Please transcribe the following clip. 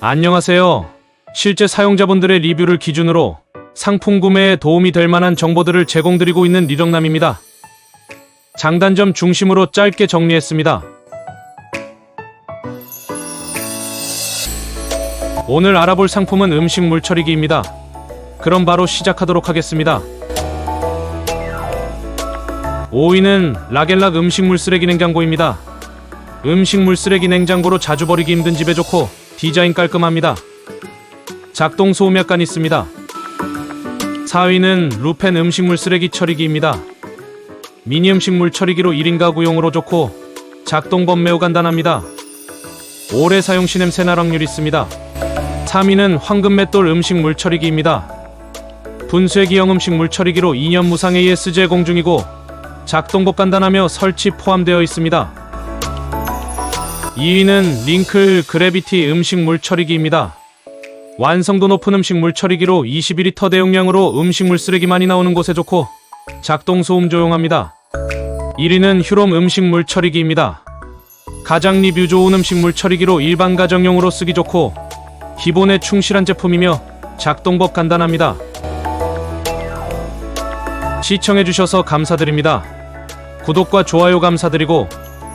안녕하세요. 실제 사용자분들의 리뷰를 기준으로 상품 구매에 도움이 될 만한 정보들을 제공드리고 있는 리정남입니다. 장단점 중심으로 짧게 정리했습니다. 오늘 알아볼 상품은 음식 물처리기입니다. 그럼 바로 시작하도록 하겠습니다. 5위는 라겔락 음식물 쓰레기 냉장고입니다. 음식물 쓰레기 냉장고로 자주 버리기 힘든 집에 좋고 디자인 깔끔합니다. 작동 소음 약간 있습니다. 4위는 루펜 음식물 쓰레기 처리기입니다. 미니 음식물 처리기로 1인 가구용으로 좋고 작동법 매우 간단합니다. 오래 사용 시 냄새 날 확률 있습니다. 3위는 황금 맷돌 음식물 처리기입니다. 분쇄기형 음식물 처리기로 2년 무상 AS 제 공 중이고 작동법 간단하며 설치 포함되어 있습니다. 2위는 링클 그래비티 음식물 처리기입니다. 완성도 높은 음식물 처리기로 21리터 대용량으로 음식물 쓰레기 많이 나오는 곳에 좋고 작동 소음 조용합니다. 1위는 휴롬 음식물 처리기입니다. 가장 리뷰 좋은 음식물 처리기로 일반 가정용으로 쓰기 좋고 기본에 충실한 제품이며 작동법 간단합니다. 시청해주셔서 감사드립니다. 구독과 좋아요 감사드리고